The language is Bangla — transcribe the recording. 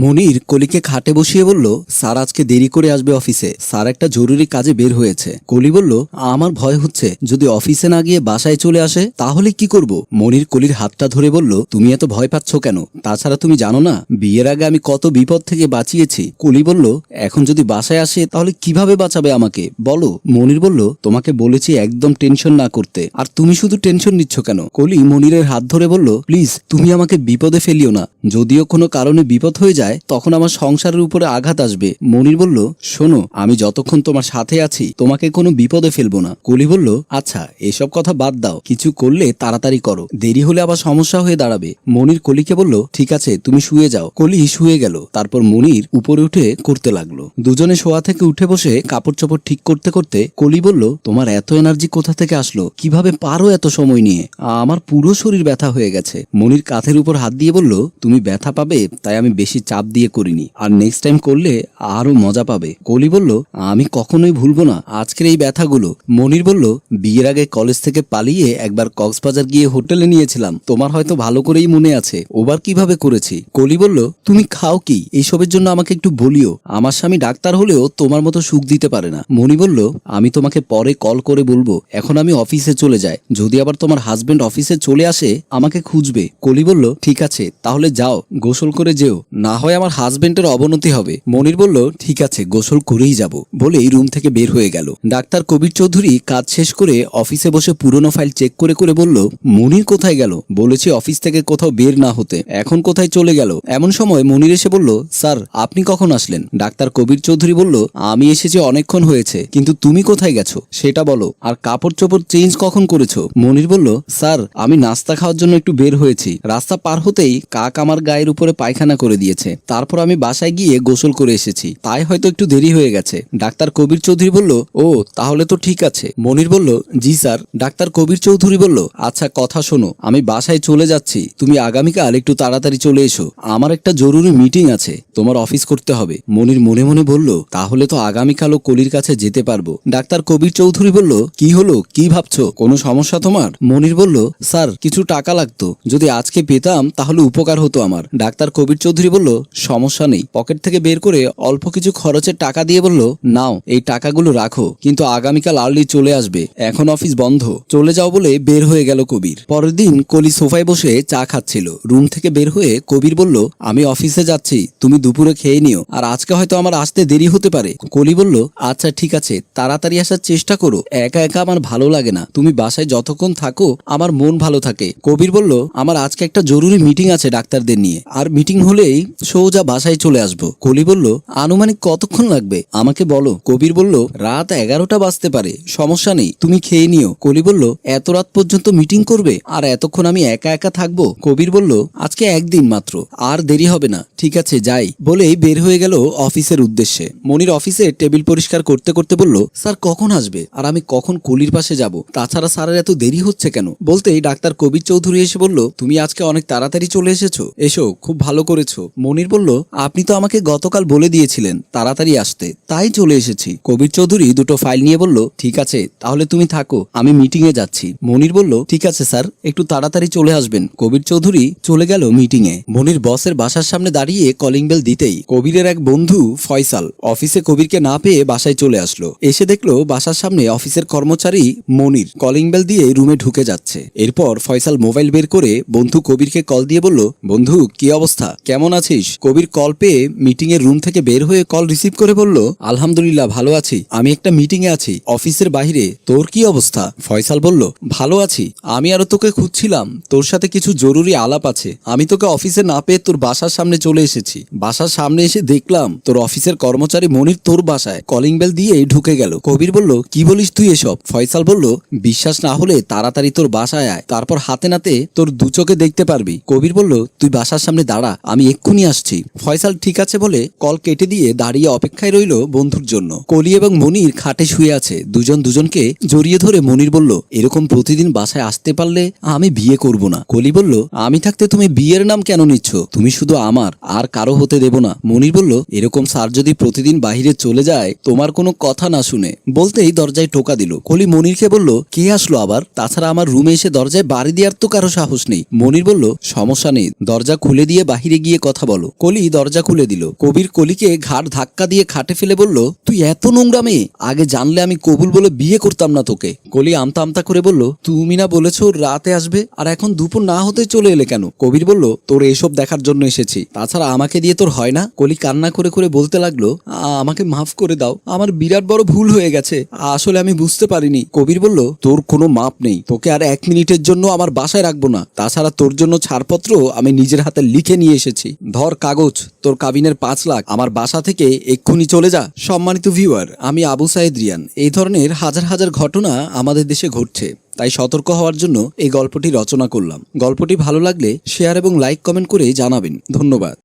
মনির কলিকে খাটে বসিয়ে বলল, স্যার, আজকে দেরি করে আসবে অফিসে। স্যার, একটা জরুরি কাজে বের হয়েছে। কলি বলল, আমার ভয় হচ্ছে, যদি অফিসে না গিয়ে বাসায় চলে আসে, তাহলে কি করব? মনির কলির হাতটা ধরে বলল, তুমি এত ভয় পাচ্ছ কেন? তাছাড়া তুমি জানো না, বিয়ের আগে আমি কত বিপদ থেকে বাঁচিয়েছি। কলি বলল, এখন যদি বাসায় আসে, তাহলে কীভাবে বাঁচাবে আমাকে? বলো। মনির বলল, তোমাকে বলেছি একদম টেনশন না করতে। আর তুমি শুধু টেনশন নিচ্ছ কেন? কলি মনিরের হাত ধরে বলল, প্লিজ, তুমি আমাকে বিপদে ফেলিও না। যদিও কোনো কারণে বিপদ হয়ে যায় তখন আমার সংসারের উপরে আঘাত আসবে। মনির বলল, শোনো, আমি যতক্ষণ তোমার সাথে আছি, তোমাকে কোনো বিপদে ফেলব না। কলি বলল আচ্ছা এসব কথা বাদ দাও। কিছু করলে তাড়াতাড়ি করো। দেরি হলে আবার সমস্যা হয়ে দাঁড়াবে। মনির কলিকে বলল, ঠিক আছে, তুমি শুয়ে যাও। কলি শুয়ে গেল। তারপর মনির উপরে উঠে করতে লাগল। দুজনে শোয়া থেকে উঠে বসে কাপড় চোপড় ঠিক করতে করতে কলি বলল, তোমার এত এনার্জি কোথা থেকে আসলো? কীভাবে পারো এত সময় নিয়ে? আমার পুরো শরীর ব্যথা হয়ে গেছে। মনির কাঁধের উপর হাত দিয়ে বলল, তুমি ব্যথা পাবে, তাই আমি বেশি চাপ দিয়ে করিনি। আর নেক্সট টাইম করলে আরও মজা পাবে। কলি বলল, আমি কখনোই ভুলবো না। আজকের এই ব্যথাগুলো। মনির বলল, বিয়ের আগে কলেজ থেকে পালিয়ে একবার কক্সবাজার গিয়ে হোটেলে নিয়েছিলাম। তোমার হয়তো ভালো করেই মনে আছে। ওবার কীভাবে করেছি? কলি বলল, তুমি খাও কি? এইসবের জন্য আমাকে একটু বলিও। আমার স্বামী ডাক্তার হলেও তোমার মতো সুখ দিতে পারে না। মনি বলল, আমি তোমাকে পরে কল করে বলব। এখন আমি অফিসে চলে যাই। যদি আবার তোমার হাজবেন্ড অফিসে চলে আসে, আমাকে খুঁজবে। কলি বলল, ঠিক আছে, তাহলে যাও। গোসল করে যেও। না হয় আমার হাজবেন্ডের অবনতি হবে। মনির বলল, ঠিক আছে, গোসল করেই যাব। বলেই রুম থেকে বের হয়ে গেল। ডাক্তার কবির চৌধুরী কাজ শেষ করে অফিসে বসে পুরনো ফাইল চেক করে করে বলল, মনির কোথায় গেল? বলেছি অফিস থেকে কোথাও বের না হতে। এখন কোথায় চলে গেল? এমন সময় মনির এসে বলল, স্যার, আপনি কখন আসলেন? ডাক্তার কবির চৌধুরী বলল, আমি এসেছি অনেকক্ষণ হয়েছে, কিন্তু তুমি কোথায় গেছো? সেটা বলো, আর কাপড় চোপড় চেঞ্জ কখন করেছ? মনির বলল, স্যার, আমি নাস্তা খাওয়ার জন্য একটু বের হয়েছি। রাস্তা পার হতেই কাক আমার গায়ের উপরে পায়খানা করে দিয়েছে। তারপর আমি বাসায় গিয়ে গোসল করে এসেছি। তাই হয়তো একটু দেরি হয়ে গেছে। ডাক্তার কবির চৌধুরী বলল, ও, তাহলে তো ঠিক আছে। মনির বলল, জি স্যার। ডাক্তার কবির চৌধুরী বলল আচ্ছা কথা শোনো। আমি বাসায় চলে যাচ্ছি। তুমি আগামীকাল একটু তাড়াতাড়ি চলে এসো। আমার একটা জরুরি মিটিং আছে। তোমার অফিস করতে হবে। মনির মনে মনে বলল, তাহলে তো আগামীকালও কলির কাছে যেতে পারব। ডাক্তার কবির চৌধুরী বলল, কি হলো? কি ভাবছ? কোনো সমস্যা তোমার? মনির বলল, স্যার, কিছু টাকা লাগতো। যদি আজকে পেতাম তাহলে উপকার হতো আমার। ডাক্তার কবির চৌধুরী বলল সমস্যা নেই। পকেট থেকে বের করে অল্প কিছু খরচের টাকা দিয়ে বলল, নাও, এই টাকাগুলো রাখো, কিন্তু আগামীকাল আর্লি চলে আসবে। এখন অফিস বন্ধ। চলে যাও বলে বের হয়ে গেল কবির। পরের দিন কলি সোফায় বসে চা খাচ্ছিল। রুম থেকে বের হয়ে কবির বলল, আমি অফিসে যাচ্ছি, তুমি দুপুরে খেয়ে নিও, আর আজকে হয়তো আমার আসতে দেরি হতে পারে। কলি বলল আচ্ছা ঠিক আছে, তাড়াতাড়ি আসার চেষ্টা করো। একা একা আমার ভালো লাগে না। তুমি বাসায় যতক্ষণ থাকো, আমার মন ভালো থাকে। কবির বলল, আমার আজকে একটা জরুরি মিটিং আছে ডাক্তারদের নিয়ে। আর মিটিং হলেই সোজা বাসায় চলে আসব। কলি বলল, আনুমানিক কতক্ষণ লাগবে? আমাকে বলো। কবির বলল, রাত এগারোটা বাজতে পারে, সমস্যা নেই, তুমি খেয়ে নিও। কলি বলল, এত রাত পর্যন্ত মিটিং করবে, আর এতক্ষণ আমি একা একা থাকব? কবির বলল, আজকে একদিন মাত্র, আর দেরি হবে না, ঠিক আছে, যাই। বলেই বের হয়ে গেল অফিসের উদ্দেশ্যে। মনির অফিসে টেবিল পরিষ্কার করতে করতে বলল, স্যার, কখন আসবে? আর আমি কখন কলির পাশে যাব? তাছাড়া স্যারের এত দেরি হচ্ছে কেন? বলতেই ডাক্তার কবির চৌধুরী এসে বলল, তুমি আজকে অনেক তাড়াতাড়ি চলে এসেছ। এসো, খুব ভালো করেছ। মনির বলল, আপনি তো আমাকে গতকাল বলে দিয়েছিলেন তাড়াতাড়ি আসতে। তাই চলে এসেছি। কবির চৌধুরী দুটো ফাইল নিয়ে বলল, ঠিক আছে, তাহলে তুমি থাকো, আমি মিটিং এ যাচ্ছি। মনির বলল, ঠিক আছে স্যার, একটু তাড়াতাড়ি চলে আসবেন। কবির চৌধুরী চলে গেল মিটিং এ। মনির বসের বাসার সামনে দাঁড়িয়ে কলিং বেল দিতেই কবিরের এক বন্ধু ফয়সাল অফিসে কবিরকে না পেয়ে বাসায় চলে আসলো। এসে দেখল বাসার সামনে অফিসের কর্মচারী মনির কলিং বেল দিয়ে রুমে ঢুকে যাচ্ছে। এরপর ফয়সাল মোবাইল বের করে বন্ধু কবিরকে কল দিয়ে বলল, বন্ধু, কি অবস্থা? কেমন আছিস? কবির কল পেয়ে মিটিং এর রুম থেকে বের হয়ে কল রিসিভ করে বলল, আলহামদুলিল্লাহ, ভালো আছি। আমি একটা মিটিং এ আছি। অফিসের বাইরে তোর কি অবস্থা? ফয়সাল বলল, ভালো আছি। আমি আরও তোকে খুঁজছিলাম। তোর সাথে কিছু জরুরি আলাপ আছে। আমি তোকে অফিসে না পেয়ে তোর বাসার সামনে চলে এসেছি। বাসার সামনে এসে দেখলাম, তোর অফিসের কর্মচারী মনির তোর বাসায়। কলিং বেল দিয়ে ঢুকে গেল। কবির বলল, কি বলিস তুই এসব? ফয়সাল বলল, বিশ্বাস না হলে তাড়াতাড়ি তোর বাসায় আয়। তারপর হাতে নাতে তোর দু চোখে দেখতে পারবি। কবির বলল, তুই বাসার সামনে দাঁড়া। আমি এক্ষুনি আসছি। ফয়সাল ঠিক আছে বলে কল কেটে দিয়ে দাঁড়িয়ে অপেক্ষায় রইল বন্ধুর জন্য। কলি এবং মনির খাটে শুয়ে আছে। দুজন দুজনকে জড়িয়ে ধরে মনির বলল, এরকম প্রতিদিন বাসায় আসতে পারলে আমি বিয়ে করব না। কলি বলল, আমি থাকতে তুমি বিয়ের নাম কেন নিচ্ছ? তুমি শুধু আমার, আর কারও হতে দেব না। মনির বলল, এরকম স্যার যদি প্রতিদিন বাহিরে চলে যায়, তোমার কোনো কথা না শুনে। বলতেই দরজায় টোকা দিল। কলি মনিরকে বলল, কে আসলো আবার? তাছাড়া আমার রুমে এসে দরজায় বাড়ি দেওয়ার তো কারও সাহস নেই। মনির বলল, সমস্যা নেই। দরজা খুলে দিয়ে বাহিরে গিয়ে কথা বলো। কলি দরজা খুলে দিল। কবির কলিকে ঘাট ধাক্কা দিয়ে খাটে ফেলে বলল, তুই এত নোংরা মেয়ে, আগে জানলে আমি কবুল বলে বিয়ে করতাম না তোকে। কলি আমতা আমতা করে বলল, তুমি না বলেছ রাতে আসবে, আর এখন দুপুর না হতে চলে এলে কেন? কবির বলল, তোর এসব দেখার জন্য এসেছি। তাছাড়া আমাকে দিয়ে তোর হয় না? কলি কান্না করে করে বলতে লাগল আমাকে মাফ করে দাও। আমার বিরাট বড় ভুল হয়ে গেছে। আসলে আমি বুঝতে পারিনি। কবির বলল, তোর কোনো মাপ নেই। তোকে আর এক মিনিটের জন্য আমার বাসায় রাখব না। তাছাড়া তোর জন্য ছাড়পত্র আমি নিজের হাতে লিখে নিয়ে এসেছি। ধর কাগজ, তোর কাবিনের পাঁচ লাখ, আমার বাসা থেকে এক্ষুনি চলে যা। সম্মানিত ভিউয়ার আমি আবু সাইদ রিয়ান। এই ধরনের হাজার হাজার ঘটনা আমাদের দেশে ঘটছে। তাই সতর্ক হওয়ার জন্য এই গল্পটি রচনা করলাম। গল্পটি ভালো লাগলে শেয়ার এবং লাইক কমেন্ট করে জানাবেন। ধন্যবাদ।